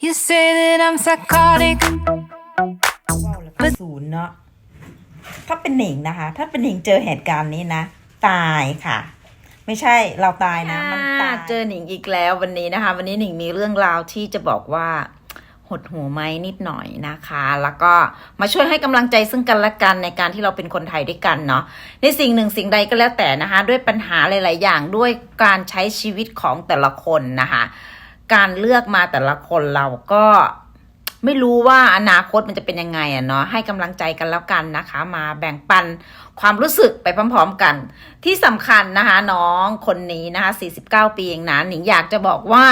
You say that I'm psychotic. ว้าวแล้วก็ศูนย์เนาะถ้าเป็นหนิงนะคะ ถ้าเป็นหนิงเจอเหตุการณ์นี้นะ ตายค่ะ ไม่ใช่เราตายนะมันตายเจอหนิงอีกแล้ววันนี้นะคะ วันนี้หนิงมีเรื่องราวที่จะบอกว่าหดหูไหมนิดหน่อยนะคะ แล้วก็มาช่วยให้กำลังใจซึ่งกันและกันในการที่เราเป็นคนไทยด้วยกันเนาะในสิ่งหนึ่งสิ่งใดก็แล้วแต่นะคะ ด้วยปัญหาหลาย ๆ อย่างด้วยการใช้ชีวิตของแต่ละคนนะคะ การเลือกมาแต่ละคนเราก็ไม่รู้ว่าอนาคตมันจะเป็นยังไงอะเนาะให้กำลังใจกันแล้วกันนะคะ มาแบ่งปันความรู้สึกไปพร้อมๆกัน ที่สำคัญนะคะ น้องคนนี้นะคะ 49 ปีเองนะหนิงอยากจะบอกว่า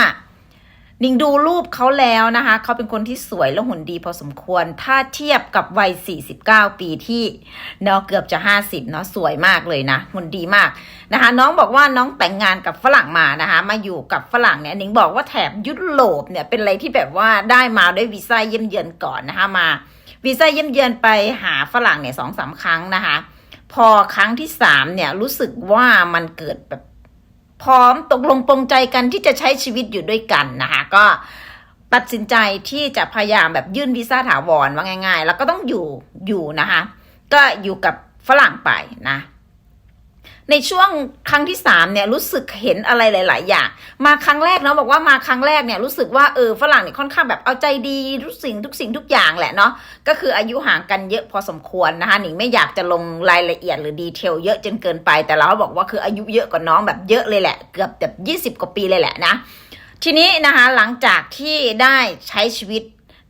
นิงดูรูปเขาแล้วนะคะ เขาเป็นคนที่สวยและหุ่นดีพอสมควร ถ้าเทียบกับวัย 49 ปีที่เนาะเกือบจะ 50 เนาะสวยมากเลยนะหุ่นดีมากนะคะ น้องบอกว่าน้องแต่งงานกับฝรั่งมานะคะ มาอยู่กับฝรั่งเนี่ยนิงบอกว่าแถบยุโรปเนี่ยเป็นอะไรที่แบบว่าได้มาด้วยวีซ่าเยี่ยมเยือนก่อนนะคะมาวีซ่าเยี่ยมเยือนไปหาฝรั่งเนี่ยสองสามครั้งนะคะ พอครั้งที่สามเนี่ยรู้สึกว่ามันเกิดแบบ พร้อมตกลงปรงใจกันที่จะใช้ชีวิตอยู่ด้วยกันนะคะก็ตัดสินใจที่จะพยายามแบบยื่นวีซ่าถาวรว่าง่าย ๆ แล้วก็ต้องอยู่อยู่นะคะ ก็อยู่กับฝรั่งไปนะ ในช่วงครั้งที่สามเนี่ยรู้สึกเห็นอะไรหลาย ๆ อย่าง มาครั้งแรกเนาะบอกว่ามาครั้งแรกเนี่ยรู้สึกว่าเออฝรั่งเนี่ยค่อนข้างแบบเอาใจดีทุกสิ่งทุกสิ่งทุกอย่างแหละเนาะก็คืออายุห่างกันเยอะพอสมควรนะคะหนิงไม่อยากจะลงรายละเอียดหรือดีเทลเยอะจนเกินไป แต่เราบอกว่าคืออายุเยอะกว่าน้องแบบเยอะเลยแหละเกือบแบบยี่สิบกว่าปีเลยแหละนะทีนี้นะคะหลังจากที่ได้ใช้ชีวิต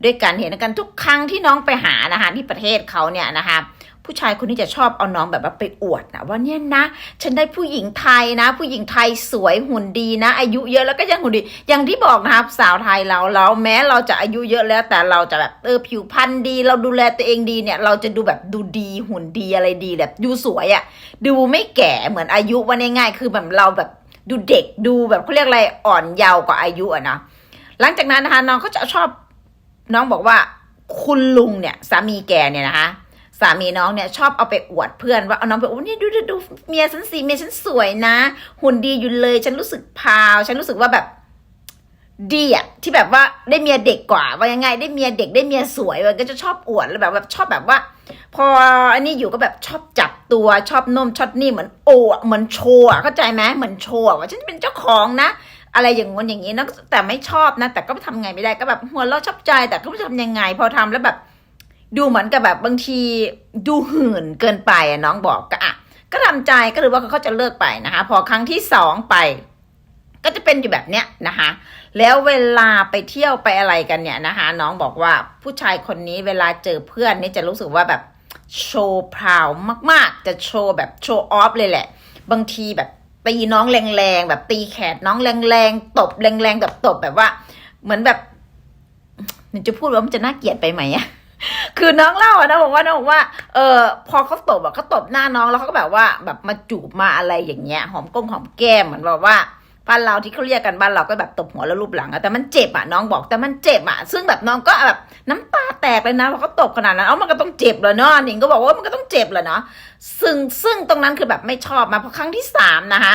ด้วยกันเห็นกันทุกครั้งที่น้องไปหานะคะที่ประเทศเขาเนี่ยนะคะ ผู้ชายคนนี้จะชอบเอาน้องแบบว่าไปอวดนะว่าเนี่ยนะ ฉันได้ผู้หญิงไทยนะ ผู้หญิงไทยสวยหุ่นดีนะ อายุเยอะแล้วก็ยังหุ่นดี อย่างที่บอกนะครับสาวไทยเราเราแม้เราจะอายุเยอะแล้ว แต่เราจะแบบเออผิวพรรณดี เราดูแลตัวเองดีเนี่ย เราจะดูแบบดูดีหุ่นดีอะไรดีแบบดูสวยอะ่ะดูไม่แก่เหมือนอายุว่าง่ายๆคือแบบเราแบบดูเด็กดูแบบเขาเรียกอะไรอ่อนเยาว์กว่าอายุอะนะหลังจากนั้นนะคะน้องก็จะชอบน้องบอกว่าคุณลุงเนี่ยสามีแกเนี่ยนะคะ สามีน้องเนี่ยชอบเอาไปอวดเพื่อนว่าเอาน้องไปโอ้นี่ยดูดูดูเมียฉันสิเมียฉันสวยนะ หุ่นดีอยู่เลย ฉันรู้สึกพาว ฉันรู้สึกว่าแบบดีอะที่แบบว่าได้เมียเด็กกว่าว่ายังไง ได้เมียเด็กได้เมียสวยมันก็จะชอบอวดแล้วแบบแบบชอบแบบว่า พออันนี้อยู่ก็แบบชอบจับตัวชอบนมชอบนี่เหมือนโอ้เหมือนโชว์เข้าใจไหมเหมือนโชว์ว่าฉันเป็นเจ้าของนะ อะไรอย่างงู้นอย่างนี้นะแต่ไม่ชอบนะ แต่ก็ทำไงไม่ได้ก็แบบหัวเราะชอบใจแต่ก็ไม่รู้จะทำยังไง พอทำแล้วแบบ ดูเหมือนกับแบบบางทีดูหื่นเกินไปอะน้องบอกก็อะก็ทำใจก็เลยว่าเขาจะเลิกไปนะคะ พอครั้งที่สองไป ก็จะเป็นอยู่แบบเนี้ยนะคะ แล้วเวลาไปเที่ยวไปอะไรกันเนี่ยนะคะ น้องบอกว่าผู้ชายคนนี้เวลาเจอเพื่อนนี่จะรู้สึกว่าแบบโชว์พราวมาก ๆ จะโชว์แบบโชว์ออฟเลยแหละ บางทีแบบตีน้องแรงๆแบบตีแขนน้องแรงๆตบแรงๆแบบตบแบบว่า เหมือนแบบหนูจะพูดว่ามันจะน่าเกลียดไปไหมอะ คือน้องเล่าอะนะบอกว่าน้องบอกว่า เออพอเขาตบอะเขาตบหน้าน้องแล้วเขาก็แบบว่า แบบมาจูบมาอะไรอย่างเงี้ยหอมก้งหอมแก้มเหมือนแบบว่าบ้านเราที่เขาเรียกกันบ้านเราก็แบบตบหัวแล้วรูปหลังอะแต่มันเจ็บอะน้องบอกแต่มันเจ็บอะซึ่งแบบน้องก็แบบน้ำตาแตกเลยนะเพอเขาตบขนาดนั้นเอ้ามันก็ต้องเจ็บเลยเนาะหนิงก็บอกว่ามันก็ต้องเจ็บแหละเนาะซึ่งซึ่งตรงนั้นคือแบบไม่ชอบมาพอครั้งที่สามนะคะ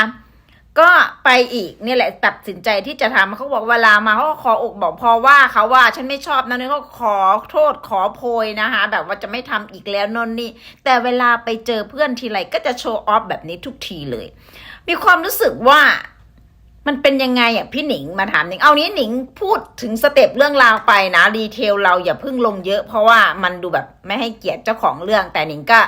ก็ไปอีกเนี่ยแหละตัดสินใจที่จะทำเขาบอกเวลามาเขาก็ขออกบอกพอว่าเขาว่าฉันไม่ชอบนะนี่เขาขอโทษขอโพยนะคะ แบบว่าจะไม่ทำอีกแล้วนนนี่ แต่เวลาไปเจอเพื่อนทีไรก็จะโชว์ออฟแบบนี้ทุกทีเลย มีความรู้สึกว่ามันเป็นยังไงอะพี่หนิงมาถามหนิงเอานี้หนิงพูดถึงสเต็ปเรื่องราวไปนะดีเทลเราอย่าเพิ่งลงเยอะ เพราะว่ามันดูแบบไม่ให้เกียรติเจ้าของเรื่องแต่หนิงก็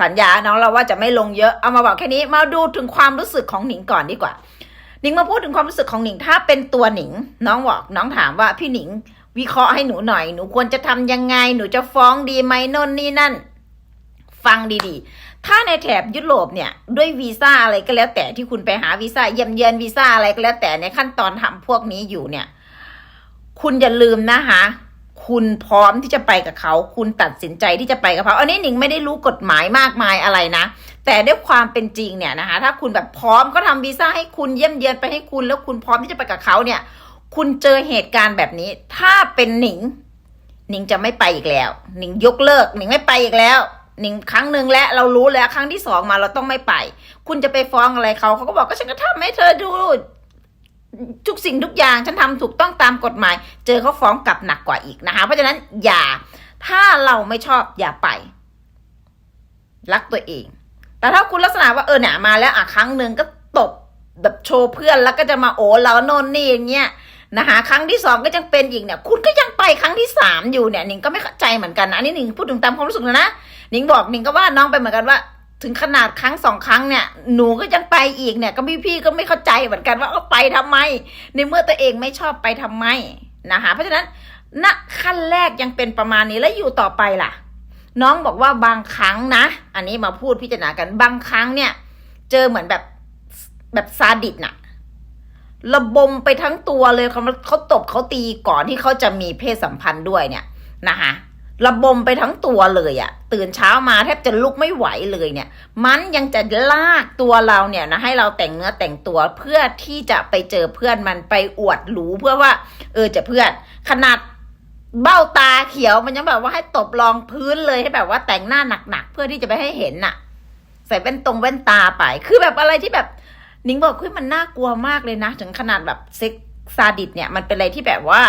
สัญญาเน้องเราว่าจะไม่ลงเยอะเอามาบอกแค่นี้มาดูถึงความรู้สึกของหนิงก่อนดีกว่าหนิงมาพูดถึงความรู้สึกของหนิงถ้าเป็นตัวหนิง น้องบอกน้องถามว่าพี่หนิง วิเคราะห์ให้หนูหน่อยหนูควรจะทำยังไง หนูจะฟ้องดีไหมน่นนี่นั่น ฟังดีๆ ถ้าในแถบยุโรปเนี่ยด้วยวีซ่าอะไรก็แล้วแต่ที่คุณไปหาวีซ่าเยี่ยมเยือนวีซ่าอะไรก็แล้วแต่ในขั้นตอนทำพวกนี้อยู่เนี่ย คุณอย่าลืมนะคะ คุณพร้อมที่จะไปกับเขา คุณตัดสินใจที่จะไปกับเขา อันนี้หนิงไม่ได้รู้กฎหมายมากมายอะไรนะ แต่ด้วยความเป็นจริงเนี่ยนะคะ ถ้าคุณแบบพร้อมก็ทำวีซ่าให้คุณเยี่ยมเยือนไปให้คุณ แล้วคุณพร้อมที่จะไปกับเขาเนี่ย คุณเจอเหตุการณ์แบบนี้ ถ้าเป็นหนิง หนิงจะไม่ไปอีกแล้ว หนิงยกเลิก หนิงไม่ไปอีกแล้วหนิงครั้งหนึ่งแล้วเรารู้แล้วครั้งที่สองมาเราต้องไม่ไป คุณจะไปฟ้องอะไรเขาเขาก็บอกก็ฉันก็ทำให้เธอดู ทุกสิ่งทุกอย่างฉันทำถูกต้องตามกฎหมาย เจอเขาฟ้องกลับหนักกว่าอีกนะคะ เพราะฉะนั้นอย่าถ้าเราไม่ชอบอย่าไป รักตัวเอง แต่ถ้าคุณลักษณะว่าเออเนี่ยมาแล้วอะครั้งหนึ่งก็ตบแบบโชว์เพื่อนแล้วก็จะมาโอ้เราโน่นนี่อย่างเงี้ยนะคะครั้งที่สองก็ยังเป็นอีกเนี่ย คุณก็ยังไปครั้งที่สามอยู่เนี่ยหนิงก็ไม่เข้าใจเหมือนกันนะอันนี้หนิงพูดถึงตามความรู้สึกนะหนิงบอกหนิงก็ว่าน้องไปเหมือนกันว่า ถึงขนาดครั้งสองครั้งเนี่ย หนูก็ยังไปอีกเนี่ย ก็พี่พี่ก็ไม่เข้าใจเหมือนกันว่าเอาไปทำไม ในเมื่อตัวเองไม่ชอบไปทำไมนะคะเพราะฉะนั้นณขั้นแรกยังเป็นประมาณนี้แล้วอยู่ต่อไปล่ะ น้องบอกว่าบางครั้งนะ อันนี้มาพูดพิจารณากันบางครั้งเนี่ย เจอเหมือนแบบแบบซาดิสน่ะระบมไปทั้งตัวเลยเขาเขาตบเขาตีก่อนที่เขาจะมีเพศสัมพันธ์ด้วยเนี่ยนะคะ ระบมไปทั้งตัวเลยอะ่ะตื่นเช้ามาแทบจะลุกไม่ไหวเลยเนี่ย มันยังจะลากตัวเราเนี่ยนะให้เราแต่งเนื้อแต่งตัวเพื่อที่จะไปเจอเพื่อนมันไปอวดหรูเพื่อว่า เออจะเพื่อนขนาดเบ้าตาเขียวมันยังแบบว่าให้ตบรองพื้นเลยให้แบบว่าแต่งหน้าหนักๆเพื่อที่จะไปให้เห็นน่ะ ใส่แว่นตรงแว่นตาไป คือแบบอะไรที่แบบนิ้งบอกเฮ้ยมันน่ากลัวมากเลยนะ ถึงขนาดแบบเซ็กซาดิสเนี่ยมันเป็นอะไรที่แบบว่า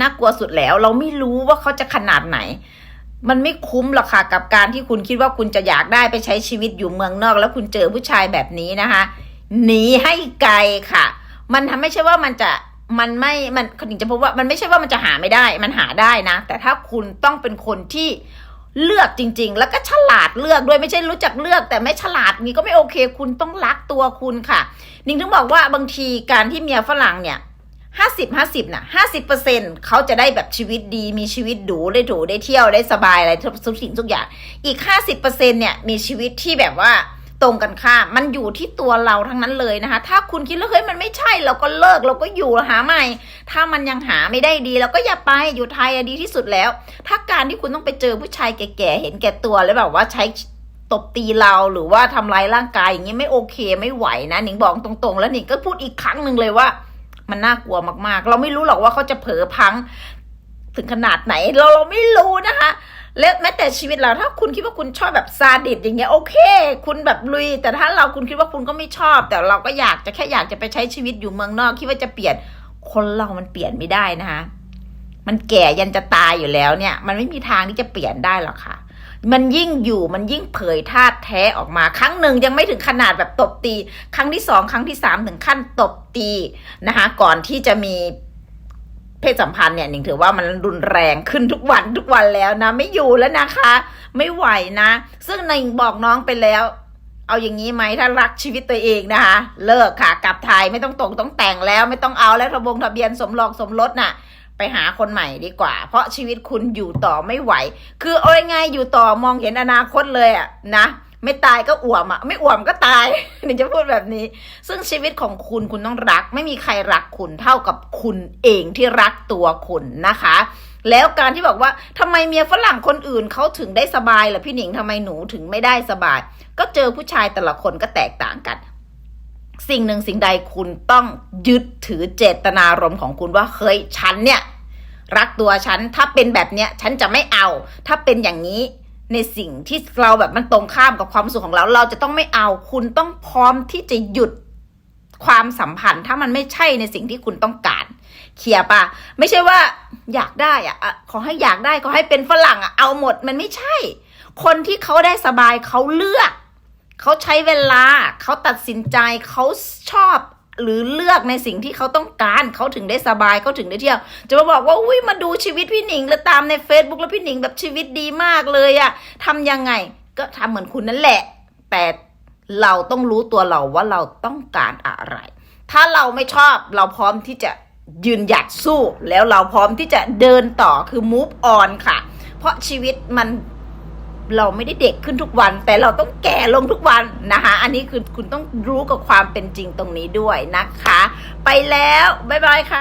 น่ากลัวสุดแล้ว เราไม่รู้ว่าเขาจะขนาดไหน มันไม่คุ้มหรอกค่ะกับการที่คุณคิดว่าคุณจะอยากได้ไปใช้ชีวิตอยู่เมืองนอก แล้วคุณเจอผู้ชายแบบนี้นะคะหนีให้ไกลค่ะ มันทำไม่ใช่ว่ามันจะมันไม่ มันคนถึงจะพบว่ามันไม่ใช่ว่ามันจะหาไม่ได้ มันหาได้นะ แต่ถ้าคุณต้องเป็นคนที่เลือกจริง ๆ แล้วก็ฉลาดเลือกด้วยไม่ใช่รู้จักเลือก แต่ไม่ฉลาดนี่ก็ไม่โอเค คุณต้องรักตัวคุณค่ะ นิ่งถึงบอกว่าบางทีการที่เมียฝรั่งเนี่ย ห้าสิบห้าสิบน่ะห้าสิบเปอร์เซ็นเขาจะได้แบบชีวิตดีมีชีวิตดูได้ถูได้เที่ยวได้สบายอะไรทุกสิ่งทุกอย่าง อีกห้าสิบเปอร์เซ็นเนี่ยมีชีวิตที่แบบว่าตรงกันข้ามมันอยู่ที่ตัวเราทั้งนั้นเลยนะคะ ถ้าคุณคิดว่าเฮ้ยมันไม่ใช่เราก็เลิกเราก็อยู่หาใหม่ ถ้ามันยังหาไม่ได้ดีเราก็อย่าไปอยู่ไทยดีที่สุดแล้ว ถ้าการที่คุณต้องไปเจอผู้ชายแก่ๆเห็นแก่ตัวแล้วแบบว่าใช้ตบตีเราหรือว่าทำร้ายร่างกายอย่างนี้ไม่โอเคไม่ไหวนะหนิงบอกตรงๆ แล้วหนิงก็พูดอีกครั้งหนึ่งเลยว่า มันน่ากลัวมากๆ เราไม่รู้หรอกว่าเขาจะเผลอพังถึงขนาดไหน เราเราไม่รู้นะคะและแม้แต่ชีวิตเราถ้าคุณคิดว่าคุณชอบแบบซาดิสอย่างเงี้ยโอเค คุณแบบลุย แต่ถ้าเราคุณคิดว่าคุณก็ไม่ชอบ แต่เราก็อยากจะแค่อยากจะไปใช้ชีวิตอยู่เมืองนอก คิดว่าจะเปลี่ยนคนเรามันเปลี่ยนไม่ได้นะคะมันแก่ยันจะตายอยู่แล้วเนี่ย มันไม่มีทางที่จะเปลี่ยนได้หรอกค่ะ มันยิ่งอยู่มันยิ่งเผยธาตุแท้ออกมา ครั้งหนึ่งยังไม่ถึงขนาดแบบตบตี ครั้งที่สองครั้งที่สามถึงขั้นตบตีนะคะก่อนที่จะมีเพศสัมพันธ์เนี่ยหนิงถือว่ามันรุนแรงขึ้นทุกวันทุกวันแล้วนะ ไม่อยู่แล้วนะคะ ไม่ไหวนะ ซึ่งหนิงบอกน้องไปแล้ว เอาอย่างนี้ไหมถ้ารักชีวิตตัวเองนะคะ เลิกค่ะกลับไทยไม่ต้องตกต้องแต่งแล้ว ไม่ต้องเอาแล้วทะบงทะเบียนสมรองสมรสน่ะ ไปหาคนใหม่ดีกว่า เพราะชีวิตคุณอยู่ต่อไม่ไหว คือเอาไงอยู่ต่อมองเห็นอนาคตเลยอะนะไม่ตายก็อ่วมอะไม่อ่วมก็ตายหนี่จะพูดแบบนี้ ซึ่งชีวิตของคุณคุณต้องรัก ไม่มีใครรักคุณเท่ากับคุณเองที่รักตัวคุณนะคะ แล้วการที่บอกว่าทำไมเมียฝรั่งคนอื่นเขาถึงได้สบายล่ะพี่หนิงทำไมหนูถึงไม่ได้สบาย ก็เจอผู้ชายแต่ละคนก็แตกต่างกัน สิ่งหนึ่งสิ่งใดคุณต้องยึดถือเจตนารมณ์ของคุณว่าเฮ้ยฉันเนี่ยรักตัวฉันถ้าเป็นแบบเนี้ยฉันจะไม่เอา ถ้าเป็นอย่างนี้ในสิ่งที่เราแบบมันตรงข้ามกับความสุขของเรา เราจะต้องไม่เอา คุณต้องพร้อมที่จะหยุดความสัมพันธ์ ถ้ามันไม่ใช่ในสิ่งที่คุณต้องการเคลียร์ปะไม่ใช่ว่าอยากได้อะอะขอให้อยากได้ขอให้เป็นฝรั่งอะเอาหมดมันไม่ใช่ คนที่เขาได้สบายเขาเลือก เขาใช้เวลาเขาตัดสินใจเขาชอบหรือเลือกในสิ่งที่เขาต้องการเขาถึงได้สบายเขาถึงได้เที่ยว จะมาบอกว่าอุ้ยมาดูชีวิตพี่หนิง แล้วตามใน Facebook แล้วพี่หนิงแบบชีวิตดีมากเลยอะทำยังไงก็ทำเหมือนคุณนั่นแหละ แต่เราต้องรู้ตัวเราว่าเราต้องการอะไร ถ้าเราไม่ชอบเราพร้อมที่จะยืนหยัดสู้ แล้วเราพร้อมที่จะเดินต่อคือ move on ค่ะ เพราะชีวิตมัน เราไม่ได้เด็กขึ้นทุกวัน แต่เราต้องแก่ลงทุกวันนะคะ อันนี้คือคุณต้องรู้กับความเป็นจริงตรงนี้ด้วยนะคะ ไปแล้ว บ๊ายบายค่ะ